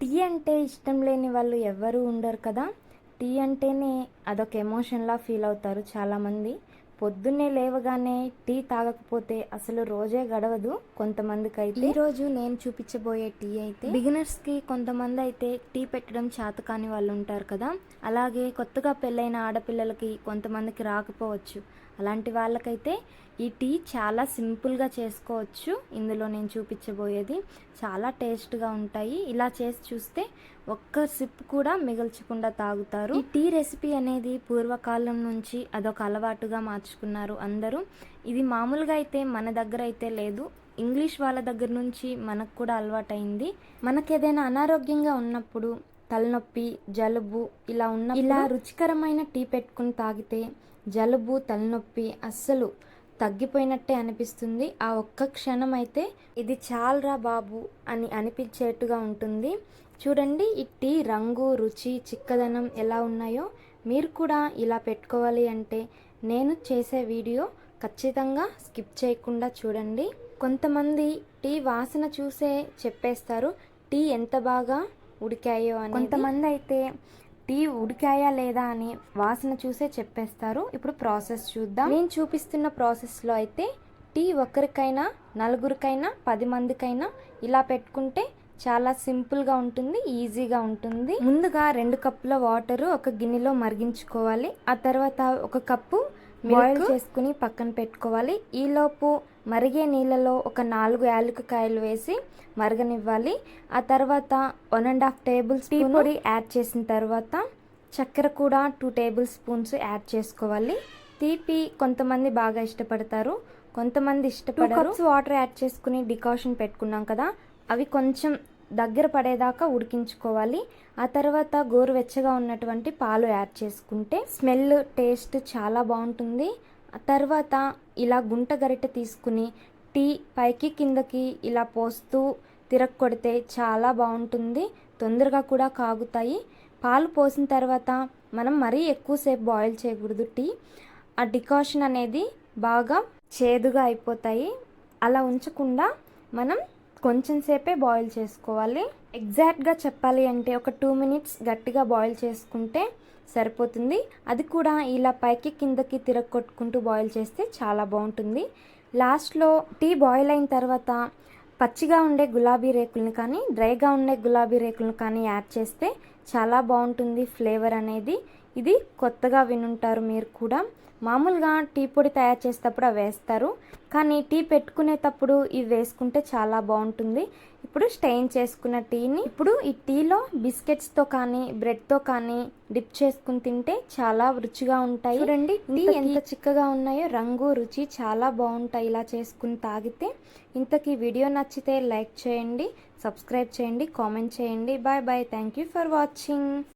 Tea అంటే ఇష్టం లేని వాళ్ళు ఎవ్వరూ ఉండరు కదా. టీ అంటేనే అదొక ఎమోషన్లా ఫీల్ అవుతారు చాలామంది. పొద్దున్నే లేవగానే టీ తాగకపోతే అసలు రోజే గడవదు కొంతమందికి అయితే ఈరోజు నేను చూపించబోయే టీ అయితే బిగినర్స్కి కొంతమంది అయితే టీ పెట్టడం చేత కాని వాళ్ళు ఉంటారు కదా. అలాగే కొత్తగా పెళ్ళైన ఆడపిల్లలకి కొంతమందికి రాకపోవచ్చు. అలాంటి వాళ్ళకైతే ఈ టీ చాలా సింపుల్గా చేసుకోవచ్చు. ఇందులో నేను చూపించబోయేది చాలా టేస్ట్గా ఉంటాయి. ఇలా చేసి చూస్తే ఒక్క సిప్ కూడా మిగల్చకుండా తాగుతారు. ఈ టీ రెసిపీ అనేది పూర్వకాలం నుంచి అదొక అలవాటుగా మార్చుకున్నారు అందరూ. ఇది మామూలుగా అయితే మన దగ్గర అయితే లేదు. ఇంగ్లీష్ వాళ్ళ దగ్గర నుంచి మనకు కూడా అలవాటైంది. మనకేదైనా అనారోగ్యంగా ఉన్నప్పుడు తలనొప్పి జలుబు ఇలా ఉన్న ఇలా రుచికరమైన టీ పెట్టుకుని తాగితే జలుబు తలనొప్పి అస్సలు తగ్గిపోయినట్టే అనిపిస్తుంది. ఆ ఒక్క క్షణం అయితే ఇది చాలరా బాబు అని అనిపించేట్టుగా ఉంటుంది. చూడండి ఈ టీ రంగు రుచి చిక్కదనం ఎలా ఉన్నాయో మీరు కూడా ఇలా పెట్టుకోవాలి అంటే నేను చేసే వీడియో ఖచ్చితంగా స్కిప్ చేయకుండా చూడండి. కొంతమంది టీ వాసన చూసే చెప్పేస్తారు టీ ఎంత బాగా ఉడికాయో అని కొంతమంది అయితే టీ ఉడికాయా లేదా అని వాసన చూసే చెప్పేస్తారు. ఇప్పుడు ప్రాసెస్ చూద్దాం. నేను చూపిస్తున్న ప్రాసెస్లో అయితే టీ ఒక్కరికైనా నలుగురికైనా పది మందికైనా ఇలా పెట్టుకుంటే చాలా సింపుల్గా ఉంటుంది ఈజీగా ఉంటుంది. ముందుగా రెండు కప్పుల వాటరు ఒక గిన్నెలో మరిగించుకోవాలి. ఆ తర్వాత ఒక కప్పు బాయిల్ చేసుకుని పక్కన పెట్టుకోవాలి. ఈలోపు మరిగే నీళ్ళలో ఒక నాలుగు యాలకుకాయలు వేసి మరగనివ్వాలి. ఆ తర్వాత one and half tablespoon పొడి? యాడ్ చేసిన తర్వాత చక్కెర కూడా టూ టేబుల్ స్పూన్స్ యాడ్ చేసుకోవాలి. తీపి కొంతమంది బాగా ఇష్టపడతారు. కొంతమంది ఇష్టపడరు. వాటర్ యాడ్ చేసుకుని డికాషన్ పెట్టుకున్నాం కదా అవి కొంచెం దగ్గర పడేదాకా ఉడికించుకోవాలి. ఆ తర్వాత గోరువెచ్చగా ఉన్నటువంటి పాలు యాడ్ చేసుకుంటే స్మెల్ టేస్ట్ చాలా బాగుంటుంది. ఆ తర్వాత ఇలా గుంట గరిటె తీసుకుని టీ పైకి కిందకి ఇలా పోస్తూ తిరగకొడితే చాలా బాగుంటుంది. తొందరగా కూడా కాగుతాయి. పాలు పోసిన తర్వాత మనం మరీ ఎక్కువసేపు బాయిల్ చేయకూడదు టీ. ఆ డికాషన్ అనేది బాగా చేదుగా అయిపోతాయి. అలా ఉంచకుండా మనం కొంచెం సేపే బాయిల్ చేసుకోవాలి. ఎగ్జాక్ట్గా చెప్పాలి అంటే ఒక టూ మినిట్స్ గట్టిగా బాయిల్ చేసుకుంటే సరిపోతుంది. అది కూడా ఇలా పైకి కిందకి తిరగొట్టుకుంటూ బాయిల్ చేస్తే చాలా బాగుంటుంది. లాస్ట్లో టీ బాయిల్ అయిన తర్వాత పచ్చిగా ఉండే గులాబీ రేకులను కానీ డ్రైగా ఉండే గులాబీ రేకులను కానీ యాడ్ చేస్తే చాలా బాగుంటుంది ఫ్లేవర్ అనేది. ఇది కొత్తగా వినుంటారు మీరు కూడా. మామూలుగా టీ పొడి తయారు చేసేటప్పుడు అవి వేస్తారు. కానీ టీ పెట్టుకునేటప్పుడు ఇవి వేసుకుంటే చాలా బాగుంటుంది. ఇప్పుడు స్టెయిన్ చేసుకున్న టీని ఇప్పుడు ఈ టీలో బిస్కెట్స్తో కానీ బ్రెడ్తో కానీ డిప్ చేసుకుని తింటే చాలా రుచిగా ఉంటాయి. చూడండి టీ ఎంత చిక్కగా ఉన్నాయో రంగు రుచి చాలా బాగుంటాయి ఇలా చేసుకుని తాగితే. ఇంతకీ వీడియో నచ్చితే లైక్ చేయండి సబ్స్క్రైబ్ చేయండి కామెంట్ చేయండి. Bye bye. Thank you for watching.